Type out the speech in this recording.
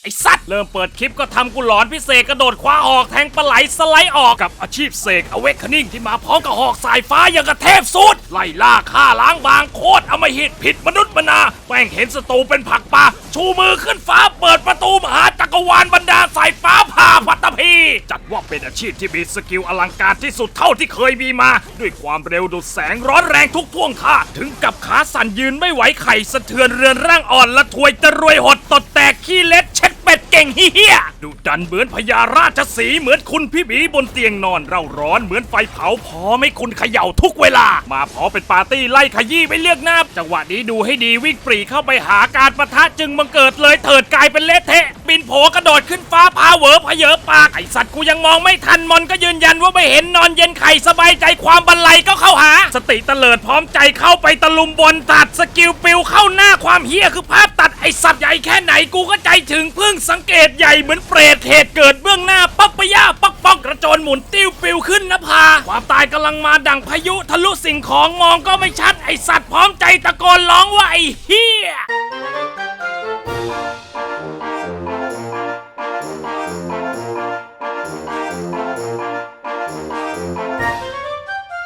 ไอสัตว์เริ่มเปิดคลิปก็ทำกูหลอนพิเศษกระโดดคว้าหอกแทงปลาไหลสไลด์ออกกับอาชีพเสกอเวคนิ่งที่มาพร้อมกับหอกสายฟ้าอย่างกับเทพสุดไล่ล่าฆ่าล้างบางโคตรอมหิตผิดมนุษย์มนาแม่งเห็นศัตรูเป็นผักปลาชูมือขึ้นฟ้าเปิดประตูมหาจักรวาลบรรดาสายฟ้าผ่าปัตตภีจัดว่าเป็นอาชีพที่มีสกิลอลังการที่สุดเท่าที่เคยมีมา ด้วยความเร็วดุดแสงร้อนแรงทุกท่วงท่าถึงกับขาสั่นยืนไม่ไหวไข่สะเทือนเรือนร่างอ่อนละถวยจะรวยหดตด แตกขี้เล็ดเช็ดเป็ดเก่งเฮียดุดันเหมือนพญาราชสีเหมือนคุณพี่บีบนเตียงนอนเราร้อนเหมือนไฟเผาพอไม่คุณเขย่าทุกเวลา มาพอเป็นปาร์ตี้ไล่ขยี้ไม่เลือกหน้าจังหวะนี้ดูให้ดีวิ่งปรีเข้าไปหาการประทะจึงบังเกิดเลยเถิดกลายเป็นเละเทะ บินโผกระโดดขึ้นฟ้าพาเหวอพเยอปากไอสัตว์กูยังมองไม่ทันมอนก็ยืนยันว่าไม่เห็นนอนเย็นไข่สบายใจความบันไลก็เข้าหา สติเตลิดพร้อมใจเข้าไปตะลุมบอนตัดสกิลปิวเข้าหน้าความเฮี้ยคือภาพตัดไอสัตว์ใหญ่แค่ไหนกูก็ใจถึงเพิ่งสังเกตใหญ่เหมือนเปรตเหตุเกิดเบื้องหน้าปักปะย่าปักปอกกระโจนหมุนติ้วปิวขึ้นนภาความตายกำลังมาดังพายุทะลุสิ่งของมองก็ไม่ชัดไอสัตว์พร้อมใจตะโกนร้องว่าไอเฮี้ย